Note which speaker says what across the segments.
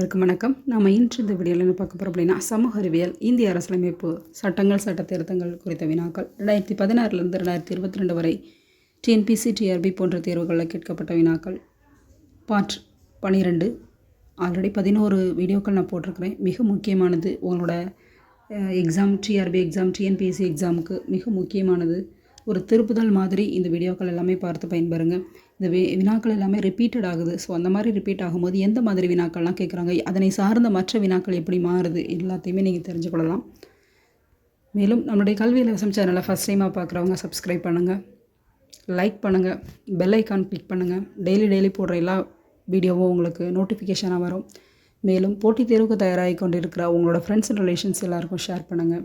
Speaker 1: வணக்கம் வணக்கம். நம்ம இன்று இந்த வீடியோவில் என்ன பார்க்க போகிறோம் அப்படின்னா சமூக அறிவியல் இந்திய அரசியலமைப்பு சட்டங்கள் சட்ட திருத்தங்கள் குறித்த வினாக்கள். ரெண்டாயிரத்தி பதினாறுலேருந்து ரெண்டாயிரத்தி இருபத்தி ரெண்டு வரை டிஎன்பிசி டிஆர்பி போன்ற தேர்வுகளில் கேட்கப்பட்ட வினாக்கள். பார்ட் பனிரெண்டு. ஆல்ரெடி பதினோரு வீடியோக்கள் நான் போட்டிருக்கிறேன். மிக முக்கியமானது உங்களோட எக்ஸாம் டிஆர்பி எக்ஸாம் டிஎன்பிஎஸ்சி எக்ஸாமுக்கு மிக முக்கியமானது. ஒரு திருப்புதல் மாதிரி இந்த வீடியோக்கள் எல்லாமே பார்த்து பயன்பெறுங்க. இந்த வி வினாக்கள் எல்லாமே ரிப்பீட்டட் ஆகுது. ஸோ அந்த மாதிரி ரிப்பீட் ஆகும்போது எந்த மாதிரி வினாக்கள்லாம் கேட்குறாங்க அதனை சார்ந்த மற்ற வினாக்கள் எப்படி மாறுது? எல்லாத்தையுமே நீங்கள் தெரிஞ்சுக்கொள்ளலாம் மேலும் நம்மளுடைய கல்வி இலவசம் சேனலை ஃபஸ்ட் டைமாக பார்க்குறவங்க சப்ஸ்கிரைப் பண்ணுங்கள் லைக் பண்ணுங்கள் பெல் ஐக்கான் கிளிக் பண்ணுங்கள் டெய்லி டெய்லி போடுற எல்லா வீடியோவும் உங்களுக்கு நோட்டிஃபிகேஷனாக வரும். மேலும் போட்டித் தேர்வுக்கு தயாராகி கொண்டிருக்கிற உங்களோட ஃப்ரெண்ட்ஸ் அண்ட் ரிலேஷன்ஸ் எல்லாருக்கும் ஷேர் பண்ணுங்கள்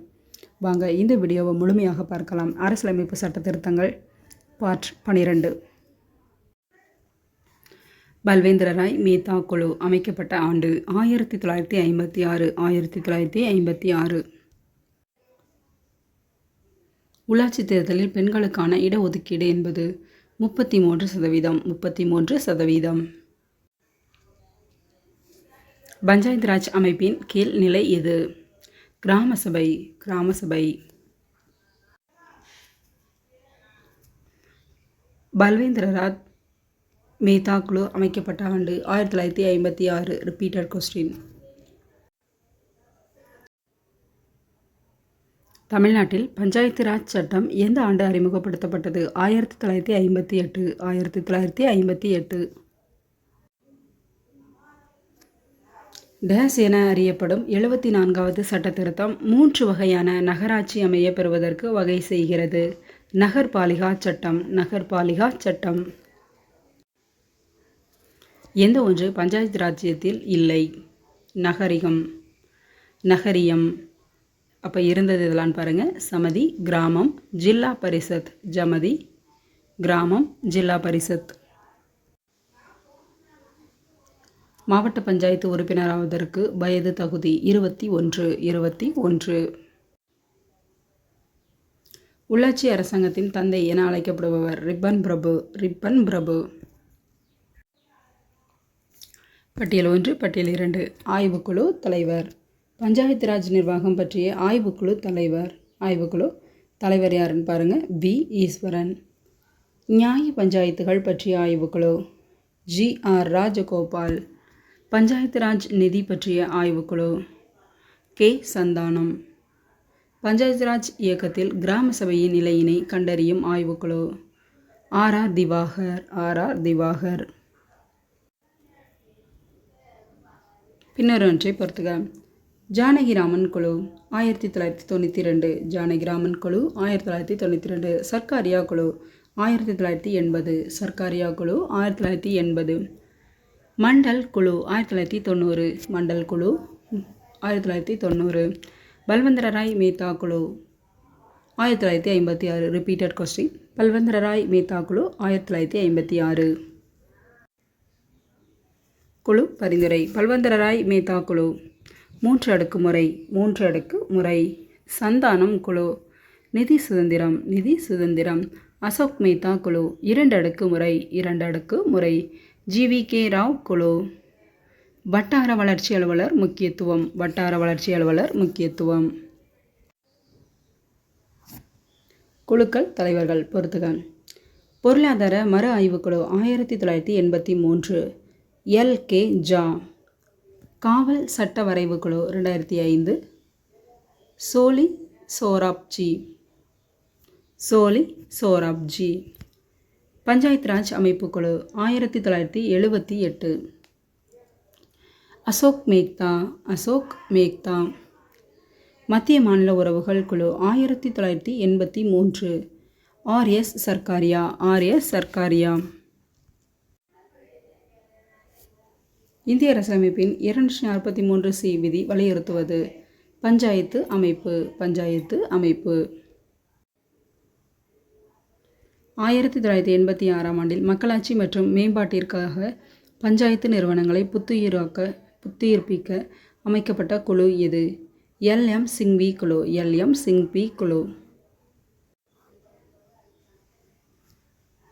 Speaker 1: வாங்க இந்த வீடியோவை முழுமையாக பார்க்கலாம். அரசியலமைப்பு சட்ட திருத்தங்கள் பார்ட் பனிரெண்டு. பல்வேந்திர ராய் மேத்தா குழு அமைக்கப்பட்ட ஆண்டு ஆயிரத்தி தொள்ளாயிரத்தி ஐம்பத்தி ஆறு ஆயிரத்தி தொள்ளாயிரத்தி ஐம்பத்தி ஆறு. உள்ளாட்சி தேர்தலில் பெண்களுக்கான இடஒதுக்கீடு என்பது முப்பத்தி மூன்று சதவீதம் முப்பத்தி மூன்று சதவீதம். பஞ்சாயத்து ராஜ் அமைப்பின் கீழ் நிலை எது? கிராம சபை கிராம சபை. பல்வேந்திரராத் மேத்தா குழு அமைக்கப்பட்ட ஆண்டு ஆயிரத்தி தொள்ளாயிரத்தி ஐம்பத்தி ஆறு ரிப்பீட்டட் கொஸ்டின் தமிழ்நாட்டில் பஞ்சாயத்து ராஜ் சட்டம் எந்த ஆண்டு அறிமுகப்படுத்தப்பட்டது? ஆயிரத்தி தொள்ளாயிரத்தி ஐம்பத்தி எட்டு ஆயிரத்தி தொள்ளாயிரத்தி ஐம்பத்தி எட்டு. டேஸ் என அறியப்படும் எழுபத்தி நான்காவது சட்டத்திருத்தம் மூன்று வகையான நகராட்சி அமைய பெறுவதற்கு வகை செய்கிறது. நகர்பாலிகா சட்டம் நகர்பாலிகா சட்டம். எந்த ஒன்று பஞ்சாயத்து ராஜ்யத்தில் இல்லை? நகரிகம். நகரியம். அப்போ இருந்தது இதெல்லாம் பாருங்கள் சமதி கிராமம் ஜில்லா பரிஷத் ஜமதி கிராமம் ஜில்லா பரிஷத் மாவட்ட பஞ்சாயத்து உறுப்பினராவதற்கு வயது தகுதி இருபத்தி ஒன்று இருபத்தி ஒன்று. உள்ளாட்சி அரசாங்கத்தின் தந்தை என அழைக்கப்படுபவர் ரிப்பன் பிரபு ரிப்பன் பிரபு. பட்டியல் ஒன்று பட்டியல் இரண்டு. ஆய்வுக்குழு தலைவர். பஞ்சாயத்து ராஜ் நிர்வாகம் பற்றிய ஆய்வுக்குழு தலைவர். ஆய்வுக்குழு தலைவர் யாருன்னு பாருங்கள் வி. ஈஸ்வரன். நியாய பஞ்சாயத்துகள் பற்றிய ஆய்வுக்குழு. ஜி. ஆர். ராஜகோபால். பஞ்சாயத்து ராஜ் நிதி பற்றிய ஆய்வுக்குழு. கே. சந்தானம். பஞ்சாயத்து ராஜ் இயக்கத்தில் கிராம சபையின் நிலையினை கண்டறியும் ஆய்வுக்குழு. R. R. Diwakar R. R. Diwakar. பின்னர் ஒன்றை பொறுத்துக. ஜானகிராமன் குழு ஆயிரத்தி தொள்ளாயிரத்தி தொண்ணூற்றி ரெண்டு. ஜானகிராமன் குழு ஆயிரத்தி தொள்ளாயிரத்தி தொண்ணூற்றி ரெண்டு. சர்க்காரியா குழு ஆயிரத்தி தொள்ளாயிரத்தி எண்பது. சர்க்காரியா குழு ஆயிரத்தி தொள்ளாயிரத்தி எண்பது. மண்டல் குழு ஆயிரத்தி தொள்ளாயிரத்தி தொண்ணூறு. மண்டல் குழு ஆயிரத்தி தொள்ளாயிரத்தி தொண்ணூறு. பல்வந்தரராய் மேத்தா குழு ஆயிரத்தி தொள்ளாயிரத்தி ஐம்பத்தி ஆறு. ரிப்பீட்டட் கொஸ்டின் பல்வந்தரராய் மேத்தா குழு ஆயிரத்தி தொள்ளாயிரத்தி ஐம்பத்தி ஆறு. குழு பரிந்துரை. பல்வந்தரராய் மேத்தா குழு மூன்று அடுக்கு முறை மூன்று அடுக்கு முறை. சந்தானம் குழு நிதி சுதந்திரம் நிதி சுதந்திரம். அசோக் மேத்தா குழு இரண்டு அடுக்கு முறை இரண்டு அடுக்கு முறை. ஜிவி கே ராவ் குழு. வட்டார வளர்ச்சி அலுவலர் முக்கியத்துவம். வட்டார வளர்ச்சி அலுவலர் முக்கியத்துவம். குழுக்கள் தலைவர்கள் பொறுத்துகள். பொருளாதார மறு ஆய்வுக்குழு ஆயிரத்தி தொள்ளாயிரத்தி எண்பத்தி மூன்று. எல். கே. ஜா. காவல் சட்ட வரைவு குழு ரெண்டாயிரத்தி ஐந்து. சோலி சோராப்ஜி. சோலி சோராப்ஜி. பஞ்சாயத் ராஜ் அமைப்பு குழு ஆயிரத்தி தொள்ளாயிரத்தி எழுபத்தி எட்டு. அசோக் மேக்தா அசோக் மேக்தா. மத்திய மாநில உறவுகள் குழு ஆயிரத்தி தொள்ளாயிரத்தி எண்பத்தி மூன்று. R S Sarkaria R S Sarkaria. இந்திய அரசமைப்பின் இருநூற்றி நாற்பத்தி மூன்று சி விதி வலியுறுத்துவது பஞ்சாயத்து அமைப்பு பஞ்சாயத்து அமைப்பு. ஆயிரத்தி தொள்ளாயிரத்தி எண்பத்தி ஆறாம் ஆண்டில் மக்களாட்சி மற்றும் மேம்பாட்டிற்காக பஞ்சாயத்து நிறுவனங்களை புத்துயிராக்க புத்துயிர்ப்பிக்க அமைக்கப்பட்ட குழு எது எல்எம் சிங்வி குழு எல்எம் சிங்வி குழு.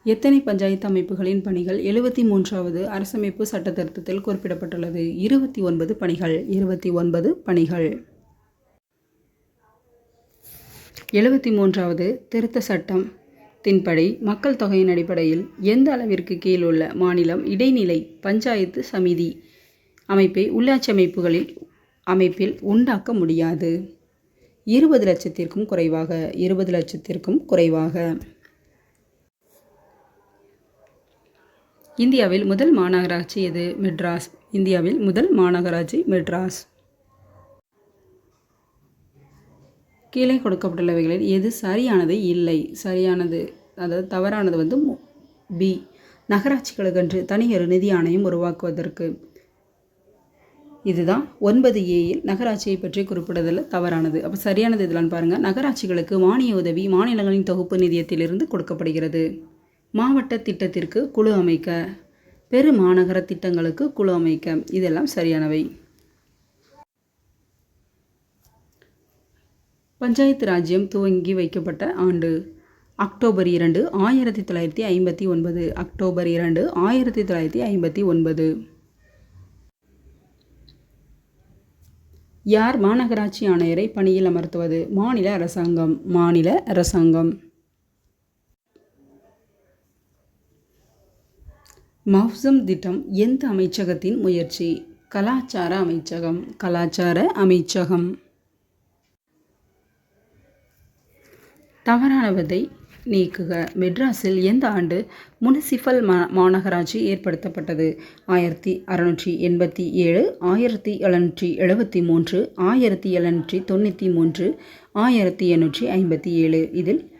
Speaker 1: எத்தனை பஞ்சாயத்து அமைப்புகளின் பணிகள் எழுபத்தி மூன்றாவது அரசமைப்பு சட்ட திருத்தத்தில் குறிப்பிடப்பட்டுள்ளது? இருபத்தி ஒன்பது பணிகள் இருபத்தி ஒன்பது பணிகள். எழுபத்தி மூன்றாவது திருத்த சட்டம். தின்படி மக்கள் தொகையின் அடிப்படையில் எந்த அளவிற்கு கீழ் உள்ள மாநிலம் இடைநிலை பஞ்சாயத்து சமிதி அமைப்பை உள்ளாட்சி அமைப்புகளில் அமைப்பில் உண்டாக்க முடியாது? இருபது லட்சத்திற்கும் குறைவாக இருபது லட்சத்திற்கும் குறைவாக. இந்தியாவில் முதல் மாநகராட்சி எது? மெட்ராஸ். இந்தியாவில் முதல் மாநகராட்சி மெட்ராஸ். கீழே கொடுக்கப்பட்டுள்ளவைகளில் எது சரியானது? இல்லை. சரியானது அதாவது தவறானது வந்து பி நகராட்சிகளுக்கென்று தனியொரு நிதி ஆணையம் உருவாக்குவதற்கு. இதுதான் ஒன்பது ஏயில் நகராட்சியை பற்றி குறிப்பிடுதல் தவறானது. அப்போ சரியானது இதெல்லாம் பாருங்கள் நகராட்சிகளுக்கு மானிய உதவி மாநிலங்களின் தொகுப்பு நிதியத்திலிருந்து கொடுக்கப்படுகிறது. மாவட்ட திட்டத்திற்கு குழு அமைக்க பெருமாநகர திட்டங்களுக்கு குழு அமைக்க இதெல்லாம் சரியானவை. பஞ்சாயத்து ராஜ்யம் துவங்கி வைக்கப்பட்ட ஆண்டு அக்டோபர் இரண்டு ஆயிரத்தி தொள்ளாயிரத்தி ஐம்பத்தி ஒன்பது. அக்டோபர் இரண்டு ஆயிரத்தி தொள்ளாயிரத்தி ஐம்பத்தி ஒன்பது. யார் மாநகராட்சி ஆணையரை பணியில் அமர்த்துவது? மாநில அரசாங்கம். மாநில அரசாங்கம். மஃப்சம் திட்டம் எந்த அமைச்சகத்தின் முயற்சி? கலாச்சார அமைச்சகம். கலாச்சார அமைச்சகம். தவறானவதை நீக்குக. மெட்ராஸில் எந்த ஆண்டு முனிசிபல் மா மாநகராட்சி ஏற்படுத்தப்பட்டது? ஆயிரத்தி அறநூற்றி எண்பத்தி ஏழு ஆயிரத்தி எழுநூற்றி எழுபத்தி மூன்று ஆயிரத்தி எழுநூற்றி தொண்ணூற்றி மூன்று ஆயிரத்தி எண்ணூற்றி ஐம்பத்தி ஏழு. இதில்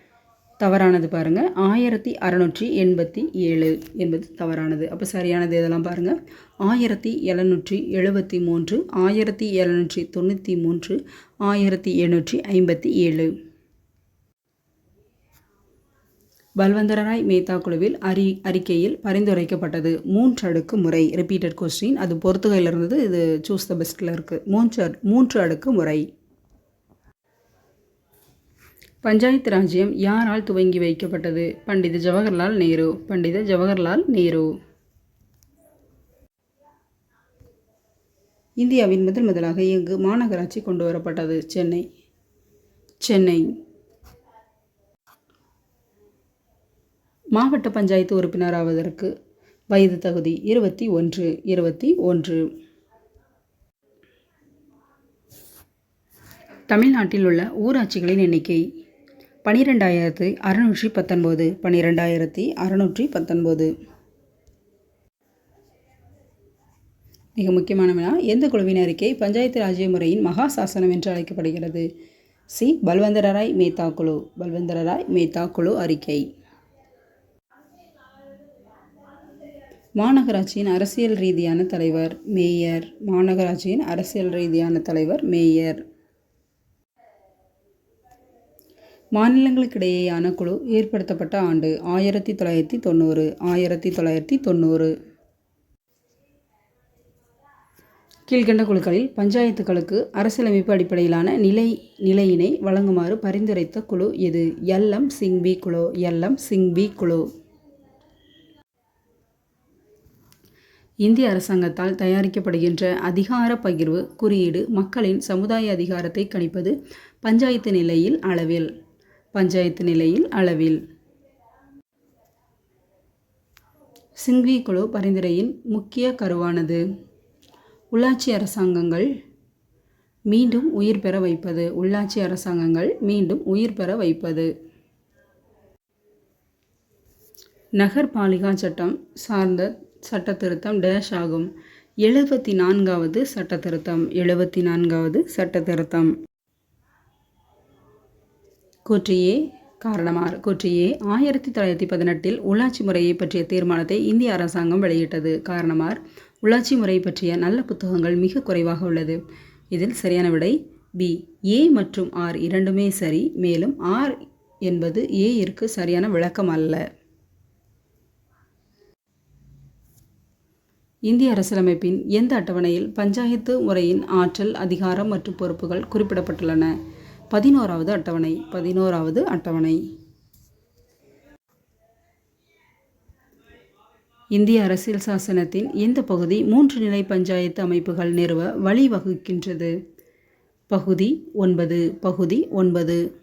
Speaker 1: தவறானது பாருங்கள் ஆயிரத்தி அறநூற்றி எண்பத்தி ஏழு என்பது தவறானது. அப்போ சரியானது இதெல்லாம் பாருங்கள் ஆயிரத்தி எழுநூற்றி எழுபத்தி மூன்று ஆயிரத்தி எழுநூற்றி தொண்ணூற்றி மூன்று ஆயிரத்தி எண்ணூற்றி ஐம்பத்தி ஏழு. பல்வந்தராய் மேத்தா குழுவில் அறி அறிக்கையில் பரிந்துரைக்கப்பட்டது. மூன்று அடுக்கு முறை ரிப்பீட்டட் கொஸ்டின் அது பொறுத்துகையில் இருந்தது இது சூஸ் த பெஸ்ட்டில் இருக்குது மூன்று மூன்று அடுக்கு முறை. பஞ்சாயத்து ராஜ்யம் யாரால் துவங்கி வைக்கப்பட்டது? பண்டித ஜவஹர்லால் நேரு. பண்டித ஜவஹர்லால் நேரு. இந்தியாவின் முதல் முதலாக இங்கு மாநகராட்சி கொண்டு வரப்பட்டது சென்னை. சென்னை. மாவட்ட பஞ்சாயத்து உறுப்பினராவதற்கு வயது தகுதி இருபத்தி ஒன்று இருபத்தி ஒன்று. தமிழ்நாட்டில் உள்ள ஊராட்சிகளின் எண்ணிக்கை பனிரெண்டாயிரத்து அறுநூற்றி பத்தொன்பது பனிரெண்டாயிரத்தி அறுநூற்றி பத்தொன்பது. மிக முக்கியமான வினா எந்த குழுவின் அறிக்கை பஞ்சாயத்து ராஜ்ய முறையின் மகா சாசனம் என்று அழைக்கப்படுகிறது? சி. பல்வந்தரராய் மேத்தா குழு பல்வந்தரராய் மேத்தா குழு அறிக்கை. மாநகராட்சியின் அரசியல் ரீதியான தலைவர் மேயர். மாநகராட்சியின் அரசியல் ரீதியான தலைவர் மேயர். மாநிலங்களுக்கிடையேயான குழு ஏற்படுத்தப்பட்ட ஆண்டு ஆயிரத்தி தொள்ளாயிரத்தி தொண்ணூறு ஆயிரத்தி தொள்ளாயிரத்தி தொண்ணூறு. கீழ்கண்ட குழுக்களில் பஞ்சாயத்துகளுக்கு அரசியலமைப்பு அடிப்படையிலான நிலை நிலையினை வழங்குமாறு பரிந்துரைத்த குழு எது? எல்எம் சிங்பி குழு எல்எம் சிங்பி குழு. இந்திய அரசாங்கத்தால் தயாரிக்கப்படுகின்ற அதிகார பகிர்வு குறியீடு மக்களின் சமுதாய அதிகாரத்தை கணிப்பது பஞ்சாயத்து நிலையில் அளவில். பஞ்சாயத்து நிலையில் அளவில். சிங்வி குழு பரிந்துரையின் முக்கிய கருவானது. உள்ளாட்சி அரசாங்கங்கள் மீண்டும் உயிர் பெற வைப்பது. உள்ளாட்சி அரசாங்கங்கள் மீண்டும் உயிர் பெற வைப்பது. நகர்பாலிகா சட்டம் சார்ந்த சட்ட திருத்தம் டேஷ் ஆகும். எழுபத்தி நான்காவது சட்ட திருத்தம் எழுபத்தி நான்காவது சட்ட திருத்தம் கூற்றியே காரணமார் கூற்றியே ஆயிரத்தி தொள்ளாயிரத்தி பதினெட்டில் உள்ளாட்சி முறையை பற்றிய தீர்மானத்தை இந்திய அரசாங்கம் வெளியிட்டது. காரணமார் உள்ளாட்சி முறை பற்றிய நல்ல புத்தகங்கள் மிக குறைவாக உள்ளது. இதில் சரியான விடை பி. ஏ மற்றும் ஆர் இரண்டுமே சரி மேலும் ஆர் என்பது ஏயிற்கு சரியான விளக்கம் அல்ல. இந்திய அரசியலமைப்பின் எந்த அட்டவணையில் பஞ்சாயத்து முறையின் ஆற்றல் அதிகாரம் மற்றும் பொறுப்புகள் குறிப்பிடப்பட்டுள்ளன? பதினோராவது அட்டவணை பதினோராவது அட்டவணை. இந்திய அரசியல் சாசனத்தின் எந்த பகுதி மூன்று நிலை பஞ்சாயத்து அமைப்புகள் நிறுவ வழிவகுக்கின்றது? பகுதி ஒன்பது பகுதி ஒன்பது.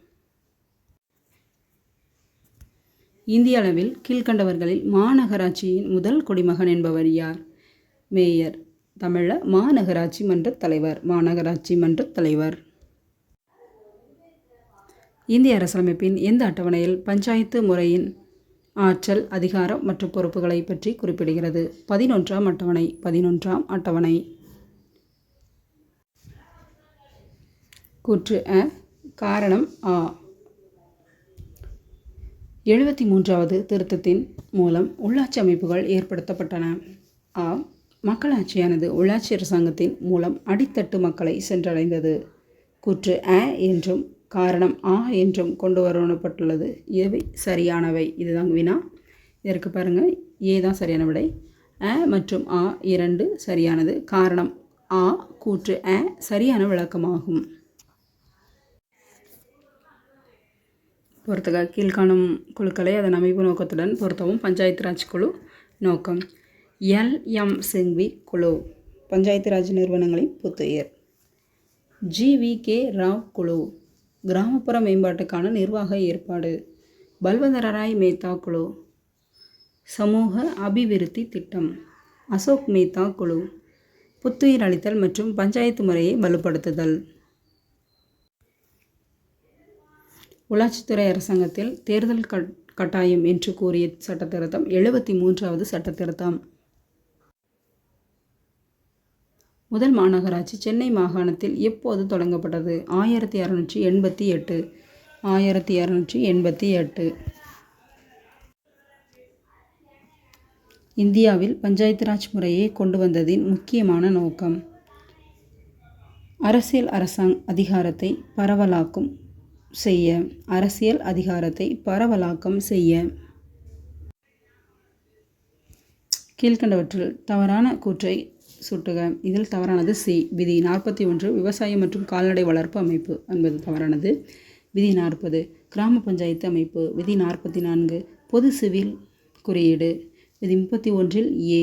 Speaker 1: இந்திய அளவில் கீழ்கண்டவர்களில் மாநகராட்சியின் முதல் குடிமகன் என்பவர் யார்? மேயர் தமிழில் மாநகராட்சி மன்ற தலைவர் மாநகராட்சி மன்ற தலைவர். இந்திய அரசமைப்பின் எந்த அட்டவணையில் பஞ்சாயத்து முறையின் ஆற்றல் அதிகாரம் மற்றும் பொறுப்புகளை பற்றி குறிப்பிடுகிறது? பதினொன்றாம் அட்டவணை பதினொன்றாம் அட்டவணை. கூற்று அ. காரணம் ஆ. எழுபத்தி மூன்றாவது திருத்தத்தின் மூலம் உள்ளாட்சி அமைப்புகள் ஏற்படுத்தப்பட்டன. ஆ. மக்களாட்சியானது உள்ளாட்சி அரசாங்கத்தின் மூலம் அடித்தட்டு மக்களை சென்றடைந்தது. கூற்று அ என்றும் காரணம் ஆ என்றும் கொண்டு வரப்பட்டுள்ளது. எவை சரியானவை. இதுதான் வினா. இதற்கு பாருங்கள் ஏ தான் சரியான விடை. அ மற்றும் ஆ இரண்டு சரியானது. காரணம் ஆ கூற்று அ சரியான விளக்கமாகும். பொறுத்தக. கீழ்காணும் குழுக்களை அதன் அமைப்பு நோக்கத்துடன் பொருத்தவும். பஞ்சாயத்து ராஜ் குழு நோக்கம். எல் எம் சிங்வி குழு. பஞ்சாயத்து ராஜ் நிறுவனங்களின் புத்துயிர். ஜி. கே. ராவ் குழு. கிராமப்புற மேம்பாட்டுக்கான நிர்வாக ஏற்பாடு. பல்வந்தரராய் மேத்தா குழு. சமூக அபிவிருத்தி திட்டம். அசோக் மேத்தா குழு. புத்துயிர் அளித்தல் மற்றும் பஞ்சாயத்து முறையை வலுப்படுத்துதல். உள்ளாட்சித்துறை அரசாங்கத்தில் தேர்தல் கட்டாயம் என்று கூறிய சட்டத்திருத்தம் எழுபத்தி மூன்றாவது சட்டத்திருத்தம். முதல் மாநகராட்சி சென்னை மாகாணத்தில் எப்போது தொடங்கப்பட்டது? ஆயிரத்தி இரநூற்றி எண்பத்தி எட்டு. ஆயிரத்தி இரநூற்றி எண்பத்தி எட்டு. இந்தியாவில் பஞ்சாயத்து ராஜ் முறையை கொண்டு வந்ததின் முக்கியமான நோக்கம். அரசியல் அரசாங் அதிகாரத்தை பரவலாக்கும் செய்ய அரசியல் அதிகாரத்தை பரவலாக்கம் செய்ய. கீழ்கண்டவற்றில் தவறான கூற்றை சுட்டுக. இதில் தவறானது சி. விதி நாற்பத்தி ஒன்று விவசாயம் மற்றும் கால்நடை வளர்ப்பு அமைப்பு. என்பது தவறானது. விதி நாற்பது கிராம பஞ்சாயத்து அமைப்பு. விதி நாற்பத்தி நான்கு பொது சிவில் குறியீடு. விதி முப்பத்தி ஒன்றில் ஏ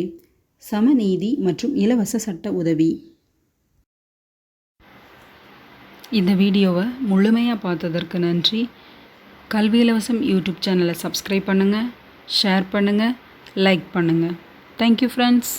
Speaker 1: சமநீதி மற்றும் இலவச சட்ட உதவி. இந்த வீடியோவை முழுமையாக பார்த்ததற்கு நன்றி. கல்வி இலவசம் யூடியூப் சேனலை சப்ஸ்கிரைப் பண்ணுங்கள் ஷேர் பண்ணுங்கள் லைக் பண்ணுங்கள் தேங்க்யூ ஃப்ரெண்ட்ஸ்